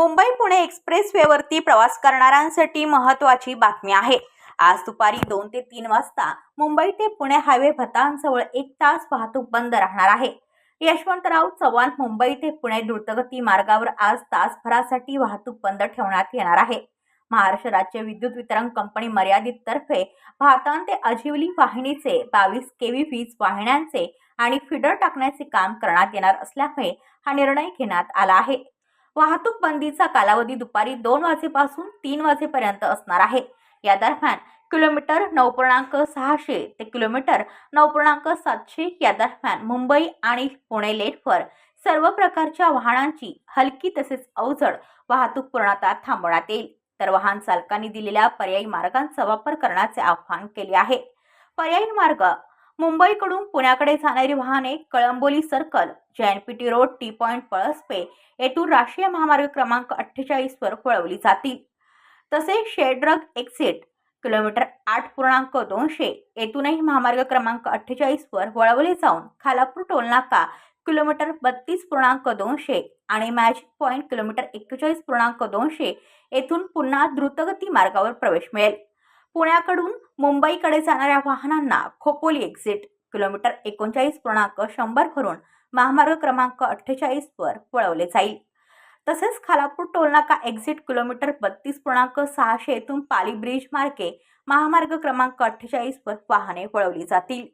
Mumbai Pune express वेवरती प्रवास करणाऱ्यांसाठी महत्त्वाची बातमी आहे. आज दुपारी दोन ते तीन वाजता मुंबई ते पुणे हायवे भतांजवळ एक तास वाहतूक बंद राहणार आहे. यशवंतराव चव्हाण मुंबई ते पुणे द्रुतगती मार्गावर आज तासभरासाठी वाहतूक बंद ठेवण्यात येणार आहे. महाराष्ट्र राज्य विद्युत वितरण कंपनी मर्यादिततर्फे भातान ते अजिवली वाहिनीचे बावीस केव्ही वीज वाहिन्यांचे आणि फिडर टाकण्याचे काम करण्यात येणार असल्यामुळे हा निर्णय घेण्यात आला आहे. वाहतूक बंदीचा कालावधी दुपारी दोन वाजेपासून तीन वाजेपर्यंत असणार आहे. या दरम्यान किलोमीटर नऊ पूर्णांक सहाशे ते किलोमीटर नऊ पूर्णांक सातशे या दरम्यान मुंबई आणि पुणे लेटवर सर्व प्रकारच्या वाहनांची हलकी तसेच अवजड वाहतूक पूर्णतः थांबवण्यात येईल. तर वाहन चालकांनी दिलेल्या पर्यायी मार्गांचा वापर करण्याचे आवाहन केले आहे. पर्यायी मार्ग मुंबईकडून पुण्याकडे जाणारी वाहने Kalamboli circle T road T point Palaspe येथून राष्ट्रीय महामार्ग क्रमांक अठ्ठेचाळीसवर वळवली जातील. तसेच शेड्रग एक्झिट किलोमीटर आठ पूर्णांक दोनशे येथूनही महामार्ग क्रमांक अठ्ठेचाळीसवर वळवले जाऊन खालापूर टोलनाका किलोमीटर बत्तीस पूर्णांक दोनशे आणि मॅजिक पॉईंट किलोमीटर एक्केचाळीस पूर्णांक दोनशे येथून पुन्हा द्रुतगती मार्गावर प्रवेश मिळेल. पुण्याकडून मुंबईकडे जाणाऱ्या वाहनांना खोपोली एक्झिट. किलोमीटर एकोणचाळीस पूर्णांक शंभर भरून महामार्ग क्रमांक अठ्ठेचाळीसवर वळवले जाईल. तसेच खालापूर टोलनाका एक्झिट किलोमीटर बत्तीस पूर्णांक सहाशे येथून पाली ब्रिज मार्गे महामार्ग क्रमांक अठ्ठेचाळीसवर वाहने वळवली जातील.